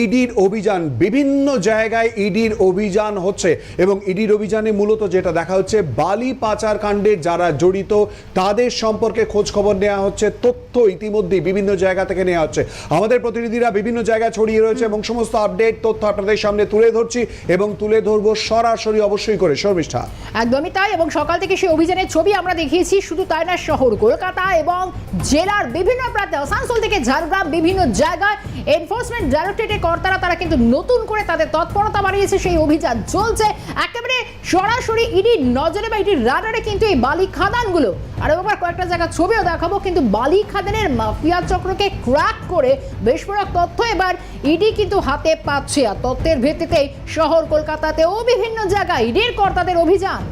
ইডির অভিযান বিভিন্ন জায়গায় ইডির অভিযান হচ্ছে এবং ইডির অভিযানে মূলত যেটা দেখা হচ্ছে, বালি পাচার কাণ্ডে যারা জড়িত, তাদের সম্পর্কে খোঁজ খবর নেওয়া হচ্ছে, তথ্য ইতিমধ্যে বিভিন্ন জায়গা থেকে নেওয়া হচ্ছে। আমাদের প্রতিনিধিরা বিভিন্ন জায়গায় ছড়িয়ে রয়েছে এবং সমস্ত আপডেট, তথ্য আপনাদের সামনে তুলে ধরছি এবং তুলে ধরবো সরাসরি অবশ্যই করে। শর্মিষ্ঠা। একদমই তাই এবং সকাল থেকে সেই অভিযানের ছবি আমরা দেখিয়েছি, শুধু তাই না শহর কলকাতা এবং জেলার বিভিন্ন প্রান্তে, আসানসোল থেকে ঝাড়গ্রাম বিভিন্ন জায়গায় এনফোর্সমেন্ট ডাইরেক্টরেটের কর্তারা তারা কিন্তু নতুন করে তাদের তৎপরতা বাড়িয়েছে, সেই অভিযান চলছে। একেবারে সরাসরি ইডি নজরে বা ইডির রাডারে কিন্তু এই বালি খাদানগুলো। আর এবার কয়েকটা জায়গা ছবিও দেখাবো, কিন্তু বালি খাদানের মাফিয়া চক্রকে ক্র্যাক করে বিস্ফোরক তথ্য এবার ইডি কিন্তু হাতে পাচ্ছে। আর তথ্যের ভিত্তিতেই শহর কলকাতাতেও বিভিন্ন জায়গায় ইডির কর্তাদের অভিযান।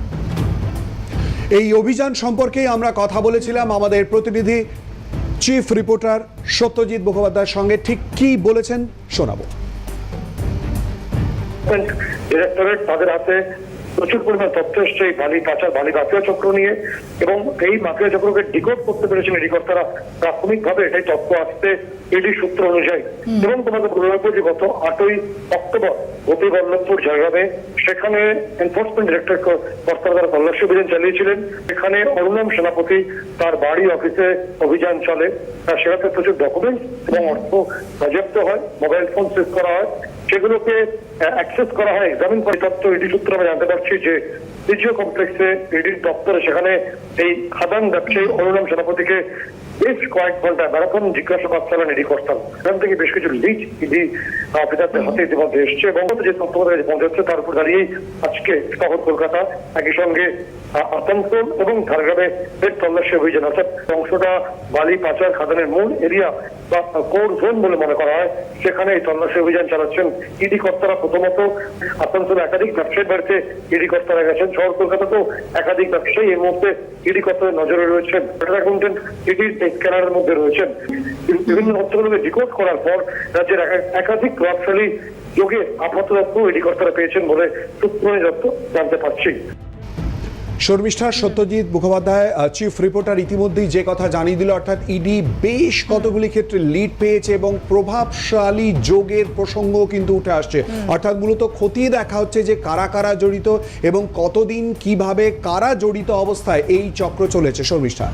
এই অভিযান সম্পর্কে আমরা কথা বলেছিলাম আমাদের প্রতিনিধি চিফ রিপোর্টার সত্যজিৎ মুখোপাধ্যায়ের সঙ্গে ঠিক কি বলেছেন শোনাবো। তাদের হাতে প্রচুর পরিমাণ তথ্য এসছে এই বালি পাচার বালি মাফিয়া চক্র নিয়ে এবং এই মাফিয়া চক্রকে ডিকোড করতে পেরেছেন এডিকর্তারা প্রাথমিকভাবে এটাই তথ্য আসছে ইডি সূত্র অনুযায়ী। এবং তোমাকে বলে রাখব যে গত আটই অক্টোবর গোপী বল্লভপুর জয়গাবে সেখানে এনফোর্সমেন্ট ডিরেক্টর কর্তারা তারা তল্লাশি অভিযান চালিয়েছিলেন। সেখানে অরুণম সেনাপতি তার বাড়ি অফিসে অভিযান চলে। আর সেখানে প্রচুর ডকুমেন্টস এবং অর্থ বাজেয়াপ্ত হয় মোবাইল ফোন সিজ করা হয়। সেগুলোকে অ্যাক্সেস করা হয় এক্সামিন করে তথ্য ইডি সূত্রে আমরা জানতে পারছি। যে, দ্বিতীয় কমপ্লেক্সে ইডির দপ্তরে সেখানে এই খাদান ব্যবসায়ী অনুরাম সেনাপতিকে বেশ কয়েক ঘণ্টা ম্যারাথন জিজ্ঞাসাবাদ চালান ইডি করতাম সেখান থেকে বেশ কিছু লিচ ইডি অফিসারদের হাতে ইতিমধ্যে এসছে এবং যে তথ্য পৌঁছাচ্ছে তার উপর দাঁড়িয়েই আজকে শহর কলকাতা একই সঙ্গে আসানসোল এবং ঝাড়গ্রামে ফের তল্লাশি অভিযান। অর্থাৎ অংশটা বালি, পাচার, খাদানের মূল এরিয়া বা কোর জোন বলে মনে করা হয়। সেখানে এই তল্লাশি অভিযান চালাচ্ছেন ইডি কর্তারা। প্রথমত আসানসোলে একাধিক ব্যবসায়ী বাড়িতে ইডি কর্তারা গেছেন। শহর কলকাতাতেও একাধিক ব্যবসায়ী এই মুহূর্তে ইডি কর্তাদের নজরে রয়েছেন। ইডির স্ক্যানারের মধ্যে রয়েছেন। বিভিন্ন তথ্যগুলোকে ডিকোড করার পর রাজ্যের একাধিক প্রভাবশালী যোগে আপাতত ইডি কর্তারা পেয়েছেন বলে সূত্র যত জানতে পারছি। শর্মিষ্ঠা সত্যজিৎ মুখোপাধ্যায় চিফ রিপোর্টার ইতিমধ্যেই যে কথা জানিয়ে দিল অর্থাৎ ইডি বেশ কতগুলি ক্ষেত্রে লিড পেয়েছে এবং প্রভাবশালী যোগের প্রসঙ্গও কিন্তু উঠে আসছে। অর্থাৎ মূলত খতিয়ে দেখা হচ্ছে যে কারা কারা জড়িত এবং কতদিন কীভাবে কারা জড়িত অবস্থায় এই চক্র চলেছে। শর্মিষ্ঠা।